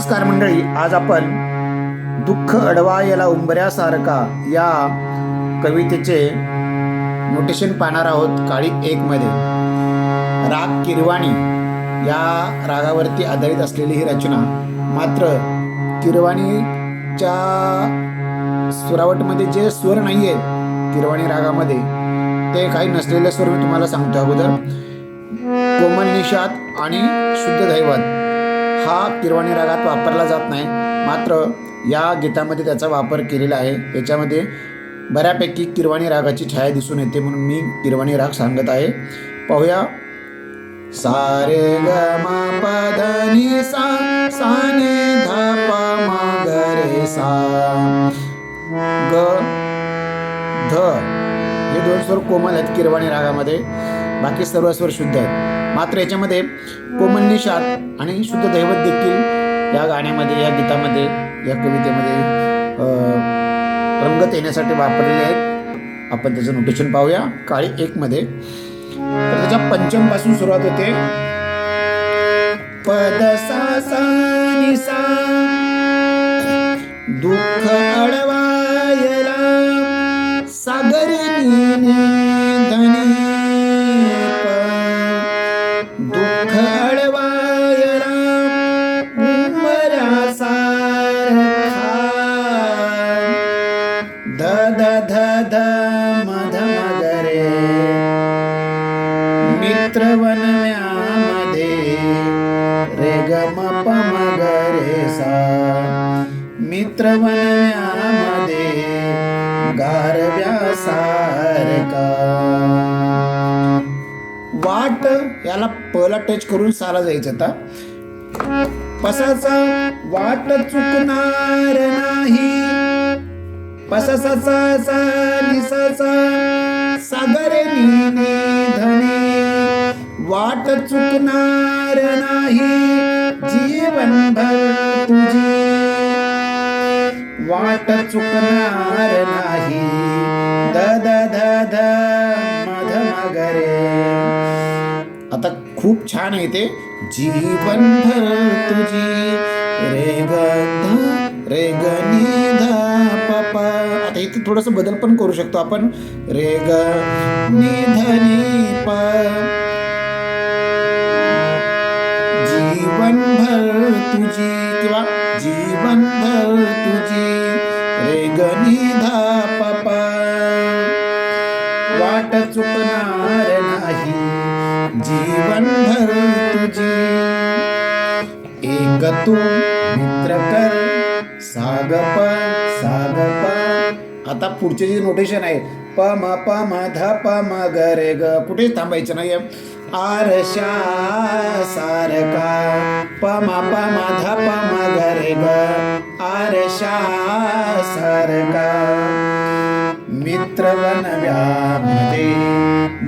नमस्कार मंडळी आज आपण दुःख अडवायला उंबऱ्यासारखा या कवितेचे नोटेशन पाहणार आहोत काळी एकमध्ये राग किरवाणी या रागावरती आधारित असलेली ही रचना. मात्र किरवाणीच्या सुरावटमध्ये जे स्वर नाही आहेत किरवाणी रागामध्ये ते काही नसलेले स्वर मी तुम्हाला सांगतो अगोदर. कोमल निषाद आणि शुद्ध दैवत. हा किरवाणी रागात वापरला जात नाही. मात्र या गीतामध्ये त्याचा वापर केलेला आहे. याच्यामध्ये बऱ्यापैकी किरवाणी रागाची छाया दिसून येते म्हणून मी किरवाणी राग सांगत आहे. पाहूया. सारे ग मा ध नि सा सा नि ध प म ग रे सा. ग ध. हे दोन स्वर कोमल आहेत किरवाणी रागामध्ये. बाकी सर्व स्वर शुद्ध आहेत. मात्र याच्यामध्ये कोमल निषाद आणि शुद्ध दैवत देखील या गाण्यामध्ये या गीतामध्ये या कवितेमध्ये रंगत येण्यासाठी वापरलेले आहेत. आपण त्याचं नोटेशन पाहूया. काळी एक मध्ये. तर त्याच्या पंचमपासून सुरुवात होते. पद सा सा. मित्र वनव्यामध्ये रे ग पम ग रे सा मित्र वनव्यामध्ये वाट याला पहिला टच करून साला जायचं आता पसाचा वाट चुकणार नाही पसाचा चुकणार नाही. जीवनभर तुझी. वाट चुकणार नाही. द द ध ध मध मगरे आता खूप छान आहे ते. जीवनभर तुझी. रे ग ध रे ग ध पपा आता इथे थोडस बदल पण करू शकतो आपण. रे ग नि ध प. तुझी किंवा जीवनभर तुझी रे ग नि ध वाट चुकणार नाही जीवनभर तुझी. एक तू मित्र कर सागप सागप आता पुढचे जे नोटेशन आहे प म प म ध प म ग रे ग. कुठेच थांबायचं नाही आरशा सारका पमा पमा प ध प ग आरशा सारका मित्र बनव्यामध्ये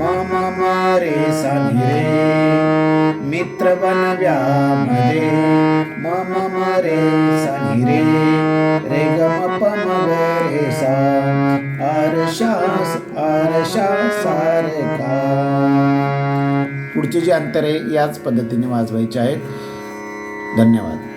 मम मारे सानी रे मित्र बनव्यामध्ये मम मारे सानी रे रे ग गरे म सा. आरशा पुढचे जे अंतर आहे याच पद्धतीने वाजवायचे आहेत. धन्यवाद.